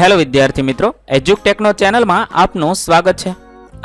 Hello વિદ્યાર્થી મિત્રો, એજ્યુકટેકનો ચેનલમાં આપનું સ્વાગત છે.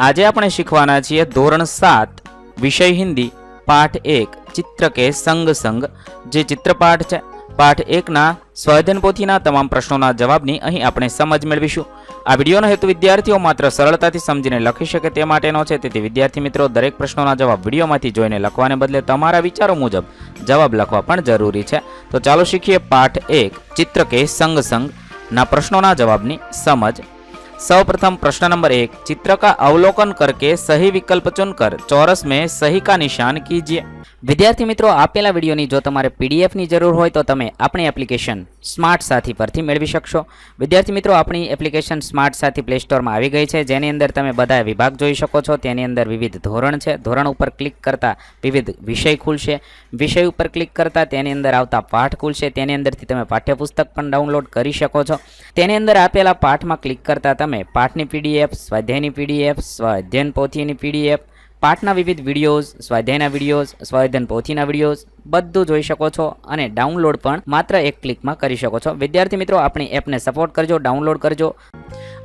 આજે આપણે શીખવાના છીએ ધોરણ સાત, વિષય હિન્દી, પાઠ એક, ચિત્ર કે સંગ સંગ. જે ચિત્રપાઠ છે, પાઠ એકના સ્વાધ્યાયન પોથીના તમામ પ્રશ્નોના જવાબની અહીં આપણે સમજ મેળવીશું. આ વિડીયોનો હેતુ વિદ્યાર્થીઓ માત્ર સરળતાથી સમજીને લખી શકે તે માટેનો છે, તેથી વિદ્યાર્થી મિત્રો, દરેક પ્રશ્નોના જવાબ વિડીયોમાંથી જોઈને લખવાને બદલે તમારા વિચારો મુજબ જવાબ લખવા પણ જરૂરી છે. તો ચાલો શીખીએ પાઠ એક, ચિત્ર કે સંગ સંગ. ના પ્રશ્નોના જવાબની સમજ सर्वप्रथम प्रश्न नंबर एक चित्र का अवलोकन करके सही विकल्प चुनकर चौरस में सही का निशान कीजिए વિદ્યાર્થી મિત્રો, આપેલા વિડીયોની જો તમારે પીડીએફની જરૂર હોય તો તમે આપણી એપ્લિકેશન સ્માર્ટ સાથી પરથી મેળવી શકશો. વિદ્યાર્થી મિત્રો, આપણી એપ્લિકેશન સ્માર્ટ સાથી પ્લે સ્ટોરમાં આવી ગઈ છે. જેની અંદર તમે બધા વિભાગ જોઈ શકો છો. તેની અંદર વિવિધ ધોરણ છે. ધોરણ ઉપર ક્લિક કરતાં વિવિધ વિષય ખુલશે. વિષય ઉપર ક્લિક કરતાં તેની અંદર આવતા પાઠ ખુલશે. તેની અંદરથી તમે પાઠ્યપુસ્તક પણ ડાઉનલોડ કરી શકો છો. તેની અંદર આપેલા પાઠમાં ક્લિક કરતાં તમે તમે પાઠની પીડીએફ, સ્વાધ્યાયની પીડીએફ, સ્વાધ્યાયન પોથીની પીડીએફ, પાઠના વિવિધ વિડીયોઝ, સ્વાધ્યાયના વિડીયોઝ, સ્વાધ્યાયન પોથીના વિડીયોઝ બધું જોઈ શકો છો અને ડાઉનલોડ પણ માત્ર એક ક્લિકમાં કરી શકો છો. વિદ્યાર્થી મિત્રો, આપણી એપને સપોર્ટ કરજો, ડાઉનલોડ કરજો.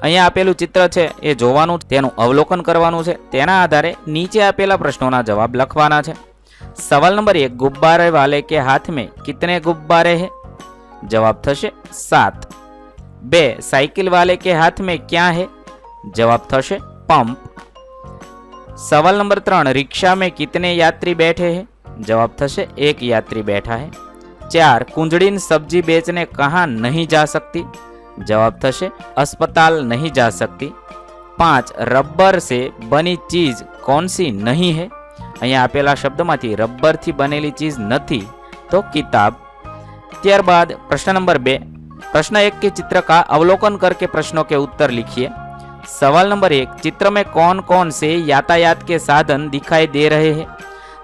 અહીંયા આપેલું ચિત્ર છે, એ જોવાનું, તેનું અવલોકન કરવાનું છે. તેના આધારે નીચે આપેલા પ્રશ્નોના જવાબ લખવાના છે. સવાલ નંબર એક, ગુબ્બારે વાલે કે હાથ મેં કિતને ગુબ્બારે હે? જવાબ થશે સાત. बे, साइकिल वाले के हाथ में क्या है? जवाब थे पंप। सवाल नंबर त्र रिक्शा में कितने यात्री बैठे हैं? जवाब थे एक यात्री बैठा है। चार, कुंजड़ीन सब्ज़ी बेचने कहाँ नहीं जा सकती? जवाब थे अस्पताल नहीं जा सकती। पाँच रबर से बनी चीज़ कौन सी नहीं है? अँ शब्द में रबर थी बनेली चीज़ नहीं तो किताब। त्यारबाद, प्रश्न नंबर बे प्रश्न एक के चित्र का अवलोकन करके प्रश्नों के उत्तर लिखिए। सवाल नंबर एक, चित्र में कौन कौन से यातायात के साधन दिखाई दे रहे हैं?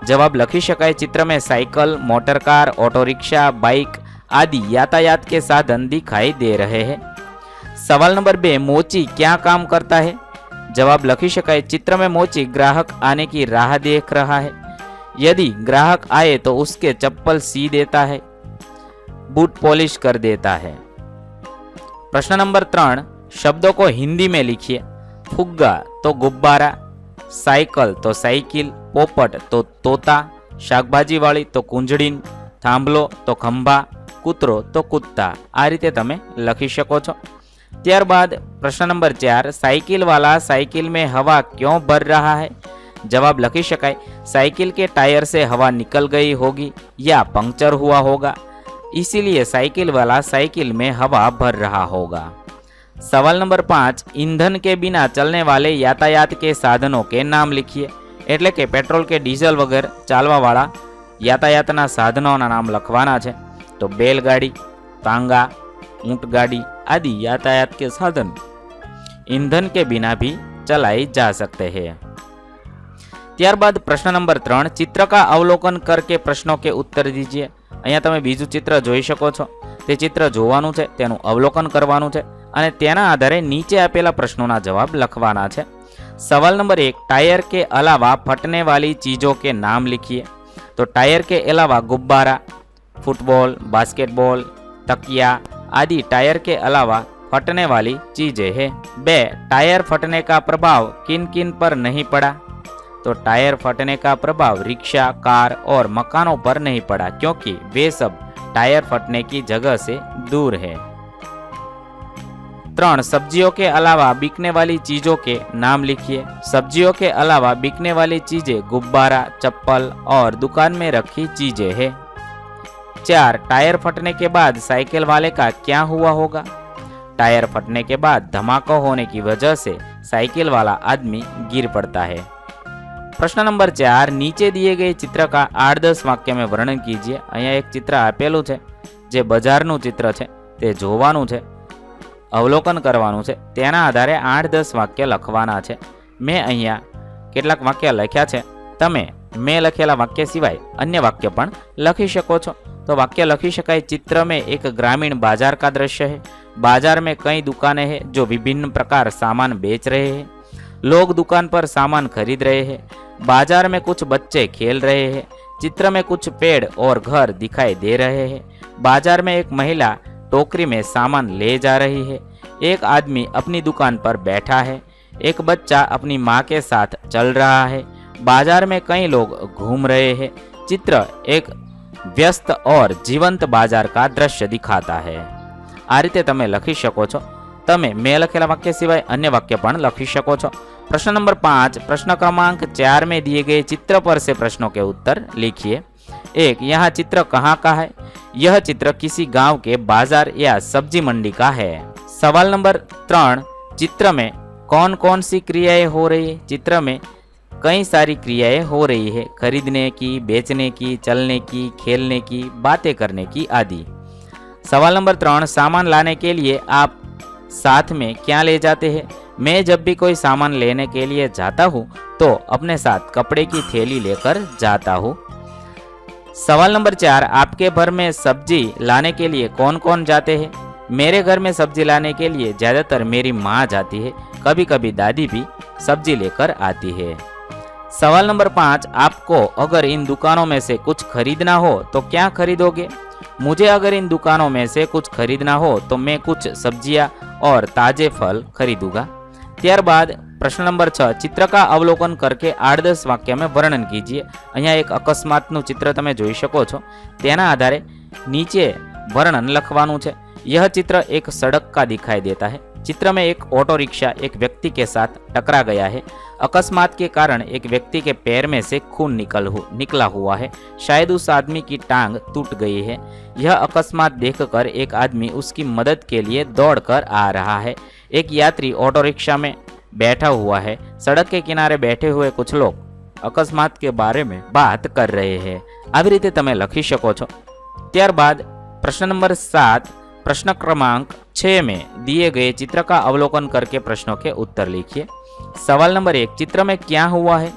जवाब लखी शकाय, चित्र में cycle, motor car auto rickshaw bike आदि यातायात के साधन दिखाई दे रहे हैं। सवाल नंबर बे, मोची क्या काम करता है? जवाब लखी शकाय, चित्र में मोची ग्राहक आने की राह देख रहा है। यदि ग्राहक आए तो उसके चप्पल सी देता है, बूट पॉलिश कर देता है। प्रश्न नंबर त्रण शब्दों को हिंदी में लिखिए फुग्गा तो गुब्बारा साइकिल तो साइकिल पोपट तो तोता શાકભાજી વાળી તો કુંજડીન થાંભલો તો ખંભા કૂતરો તો કૂદતા આ રીતે તમે લખી શકો છો ત્યારબાદ પ્રશ્ન નંબર ચાર साइकिल वाला साइकिल में हवा क्यों भर रहा है जवाब लखी शकाय साइकिल के टायर से हवा निकल गई होगी या पंक्चर हुआ होगा इसीलिए साइकिल वाला साइकिल में हवा भर रहा होगा सवाल नंबर पाँच ईंधन के बिना चलने वाले यातायात के साधनों के नाम लिखिए એટલે કે પેટ્રોલ કે ડીઝલ વગર ચાલવાવાળા યાતાયાતના સાધનોના નામ લખવાના છે તો બેલગાડી તાંગા ઊંટગાડી आदि यातायात के साधन ईंधन के बिना भी चलाई जा सकते हैं ત્યારબાદ પ્રશ્ન નંબર ત્રણ ચિત્ર કા અવલોકન કરકે પ્રશ્નો કે ઉત્તર દીજીએ અહીંયા તમે બીજું ચિત્ર જોઈ શકો છો તે ચિત્ર જોવાનું છે તેનું અવલોકન કરવાનું છે અને તેના આધારે નીચે આપેલા પ્રશ્નોના જવાબ લખવાના છે सवाल नंबर एक टायर के अलावा फटने वाली चीज़ों के नाम लिखिए तो टायर के अलावा गुब्बारा फुटबॉल बास्केटबॉल तकिया आदि टायर के अलावा फटने वाली चीज़ें हैं बे टायर फटने का प्रभाव किन किन पर नहीं पड़ा तो टायर फटने का प्रभाव रिक्शा, कार और मकानों पर नहीं पड़ा, क्योंकि वे सब टायर फटने की जगह से दूर है। त्रण सब्जियों के अलावा बिकने वाली चीज़ों के नाम लिखिए। सब्जियों के अलावा बिकने वाली चीज़ें गुब्बारा, चप्पल और दुकान में रखी चीज़ें हैं। चार, टायर फटने के बाद साइकिल वाले का क्या हुआ होगा? टायर फटने के बाद धमाका होने की वजह से साइकिल वाला आदमी गिर पड़ता है। प्रश्न नंबर चार नीचे दिए गए चित्र का आठ दस वाक्य में वर्णन कीजिए અહીંયા એક ચિત્ર આપેલું છે જે બજારનું ચિત્ર છે તે જોવાનું છે અવલોકન કરવાનું છે તેના આધારે આઠ દસ વાક્ય લખવાના છે મેં અહીંયા કેટલાક વાક્ય લખ્યા છે તમે મેં લખેલા વાક્ય સિવાય અન્ય વાક્ય પણ લખી શકો છો तो वाक्य लखी शकाय चित्र में एक ग्रामीण बाजार का दृश्य है बाजार में कई दुकानें हैं जो विभिन्न प्रकार सामान बेच रहे हैं लोग दुकान पर सामान खरीद रहे हैं बाजार में कुछ बच्चे खेल रहे हैं चित्र में कुछ पेड़ और घर दिखाई दे रहे हैं बाजार में एक महिला टोकरी में सामान ले जा रही है एक आदमी अपनी दुकान पर बैठा है एक बच्चा अपनी माँ के साथ चल रहा है बाजार में कई लोग घूम रहे हैं चित्र एक વ્યસ્ત ઓર જીવંત બાજાર કા દ્રશ્ય દિખાતા હૈ આ રીતે તમે લખી શકો છો તમે મેં લખેલા વાક્ય સિવાય અન્ય વાક્ય પણ લખી શકો છો प्रश्न नंबर पाँच, प्रश्न क्रमांक चार में दिए गए चित्र पर से प्रश्नों के उत्तर लिखिए। एक, यह चित्र कहाँ का है? यह चित्र किसी गाँव के बाज़ार या सब्ज़ी मंडी का है। सवाल नंबर त्रण, चित्र में कौन कौन सी क्रियाएँ हो रही है? चित्र में कई सारी क्रियाएँ हो रही है, खरीदने की, बेचने की, चलने की, खेलने की, बातें करने की आदि। सवाल नंबर त्रण, सामान लाने के लिए आप साथ में क्या ले जाते हैं? मैं जब भी कोई सामान लेने के लिए जाता हूँ तो अपने साथ कपड़े की थैली लेकर जाता हूँ। सवाल नंबर चार, आपके घर में सब्ज़ी लाने के लिए कौन कौन जाते हैं? मेरे घर में सब्ज़ी लाने के लिए ज़्यादातर मेरी माँ जाती है कभी कभी दादी भी सब्ज़ी लेकर आती है। सवाल नंबर पाँच, आपको अगर इन दुकानों में से कुछ खरीदना हो तो क्या खरीदोगे? मुझे अगर इन दुकानों में से कुछ खरीदना हो तो मैं कुछ सब्ज़ियाँ और ताजे फल खरीदूँगा। ત્યારબાદ પ્રશ્ન નંબર છ ચિત્ર કા અવલોકન કરકે આઠ દસ વાક્ય में वर्णन कीजिए અહીંયા એક અકસ્માતનું ચિત્ર તમે જોઈ શકો છો તેના આધારે નીચે વર્ણન લખવાનું છે यह चित्र एक सड़क का दिखाई देता है चित्र में एक ऑटो रिक्शा एक व्यक्ति के साथ टकरा गया है अकस्मात के कारण एक व्यक्ति के पैर में से खून निकल हु, निकला हुआ है शायद उस आदमी की टांग टूट गई है यह अकस्मात देखकर एक आदमी उसकी मदद के लिए दौड़कर आ रहा है एक यात्री ऑटो रिक्शा में बैठा हुआ है सड़क के किनारे बैठे हुए कुछ लोग અકસ્માત કે બારે મેં બાત કર રહે હે આવી રીતે તમે લખી શકો છો ત્યારબાદ પ્રશ્ન નંબર સાત प्रश्न क्रमांक छः में दिए गए चित्र का अवलोकन करके प्रश्नों के उत्तर लिखिए। सवाल नंबर एक, चित्र में क्या हुआ है?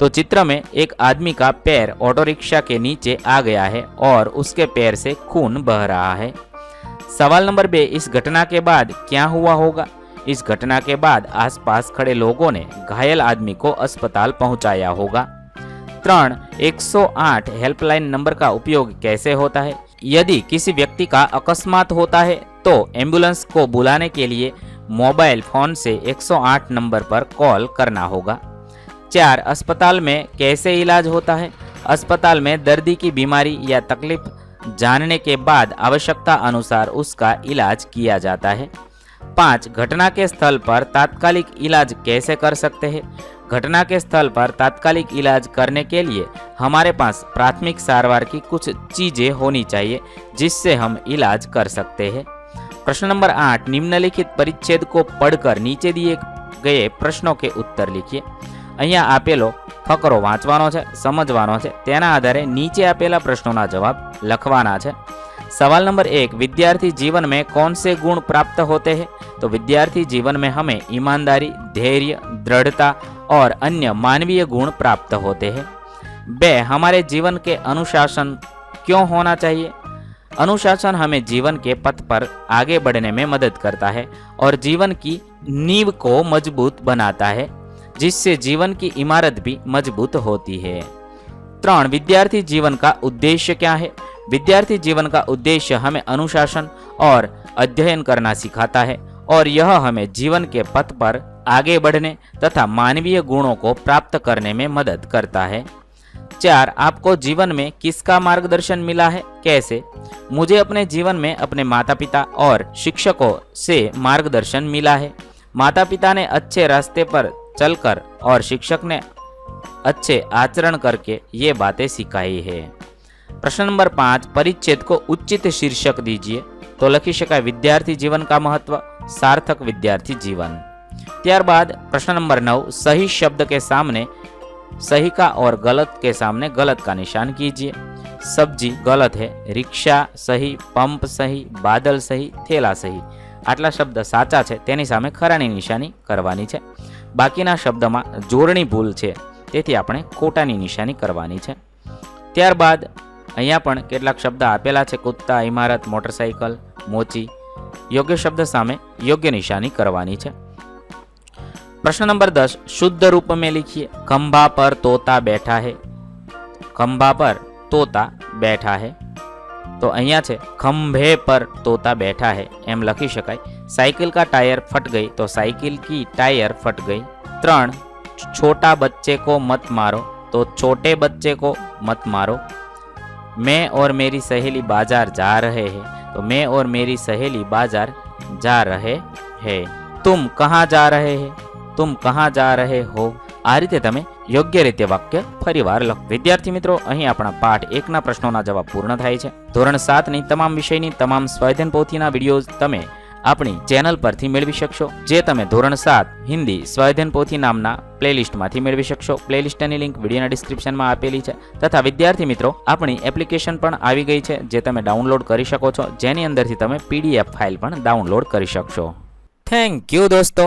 तो चित्र में एक आदमी का पैर ऑटो रिक्शा के नीचे आ गया है और उसके पैर से खून बह रहा है। सवाल नंबर बे, इस घटना के बाद क्या हुआ होगा? इस घटना के बाद आसपास खड़े लोगों ने घायल आदमी को अस्पताल पहुँचाया होगा। त्रण 108 हेल्पलाइन नंबर का उपयोग कैसे होता है? यदि किसी व्यक्ति का अकस्मात होता है तो एंबुलेंस को बुलाने के लिए मोबाइल फ़ोन से 108 नंबर पर कॉल करना होगा। चार, अस्पताल में कैसे इलाज होता है? अस्पताल में दर्दी की बीमारी या तकलीफ़ जानने के बाद आवश्यकता अनुसार उसका इलाज किया जाता है। पाँच, घटना के स्थल पर तात्कालिक इलाज कैसे कर सकते हैं? घटना के स्थल पर तात्कालिक इलाज करने के लिए हमारे पास प्राथमिक सारवार की कुछ चीज़ें होनी चाहिए जिससे हम इलाज कर सकते हैं। प्रश्न नंबर आठ निम्नलिखित परिच्छेद को पढ़कर नीचे दिए गए प्रश्नों के उत्तर लिखिए અહીંયા આપેલો ફકરો વાંચવાનો છે સમજવાનો છે તેના આધારે નીચે આપેલા પ્રશ્નોના જવાબ લખવાના છે सवाल नंबर एक विद्यार्थी जीवन में कौन से गुण प्राप्त होते हैं तो विद्यार्थी जीवन में हमें ईमानदारी धैर्य दृढ़ता और अन्य मानवीय गुण प्राप्त होते हैं बे हमारे जीवन के अनुशासन क्यों होना चाहिए अनुशासन हमें जीवन के पथ पर आगे बढ़ने में मदद करता है और जीवन की नींव को मज़बूत बनाता है, जिससे जीवन की इमारत भी मज़बूत होती है। त्रण, विद्यार्थी जीवन का उद्देश्य क्या है? विद्यार्थी जीवन का उद्देश्य हमें अनुशासन और अध्ययन करना सिखाता है और यह हमें जीवन के पथ पर आगे बढ़ने तथा मानवीय गुणों को प्राप्त करने में मदद करता है। चार आपको जीवन में किसका मार्गदर्शन मिला है कैसे मुझे अपने जीवन में अपने माता पिता और शिक्षकों से मार्गदर्शन मिला है माता पिता ने अच्छे रास्ते पर चलकर और शिक्षक ने अच्छे आचरण करके ये बातें सिखाई है प्रश्न नंबर पाँच परिच्छेद को उचित शीर्षक दीजिए तो लखी शकाय विद्यार्थी जीवन का महत्व सार्थक विद्यार्थी जीवन ત્યારબાદ प्रश्न नंबर नौ सही शब्द के सामने सही का और गलत के सामने गलत का निशान कीजिए सब्जी गलत है रिक्शा सही पंप सही बादल सही थेला सही આટલા શબ્દ સાચા છે તેની સામે ખરાની નિશાની કરવાની છે બાકીના શબ્દમાં જોડણી ભૂલ છે તેથી આપણે ખોટાની નિશાની કરવાની છે ત્યારબાદ અહીંયા પણ કેટલાક શબ્દ આપેલા છે કુત્તા ઇમારત મોટરસાઇકલ મોચી યોગ્ય શબ્દ સામે યોગ્ય નિશાની કરવાની છે प्रश्न नंबर दस शुद्ध रूप में लिखिए खंभा पर तोता बैठा है खंभा पर तोता बैठा है તો અહીંયા છે ખંભે પર તોતા બેઠા હે એમ લખી શકાય साइकिल का टायर फट गई तो साइकिल की टायर फट गई त्रण छोटा बच्चे को मत मारो तो छोटे बच्चे को मत मारो मैं और मेरी सहेली बाजार जा रहे हैं तो मैं और मेरी सहेली बाजार जा रहे हैं तुम कहाँ जा रहे हैं तुમ કહાં જા રહે હો આ રીતે તમે યોગ્ય રીતે વાક્ય ફરીવાર લખો વિદ્યાર્થી મિત્રો અહીં આપણા પાઠ એકના પ્રશ્નોના જવાબ પૂર્ણ થાય છે ધોરણ સાતની તમામ વિષયની તમામ સ્વાધ્યાયન પોથીના વિડીયોઝ તમે આપણી ચેનલ પરથી મેળવી શકશો, જે તમે ધોરણ સાત હિન્દી સ્વાધ્યાયન પોથી નામના પ્લેલિસ્ટમાંથી મેળવી શકશો. પ્લેલિસ્ટની લિંક વિડીયોના ડિસ્ક્રિપ્શનમાં આપેલી છે. તથા વિદ્યાર્થી મિત્રો, આપણી એપ્લિકેશન પણ આવી ગઈ છે, જે તમે ડાઉનલોડ કરી શકો છો. જેની અંદરથી તમે પીડીએફ ફાઇલ પણ ડાઉનલોડ કરી શકશો. થેન્ક યુ દોસ્તો.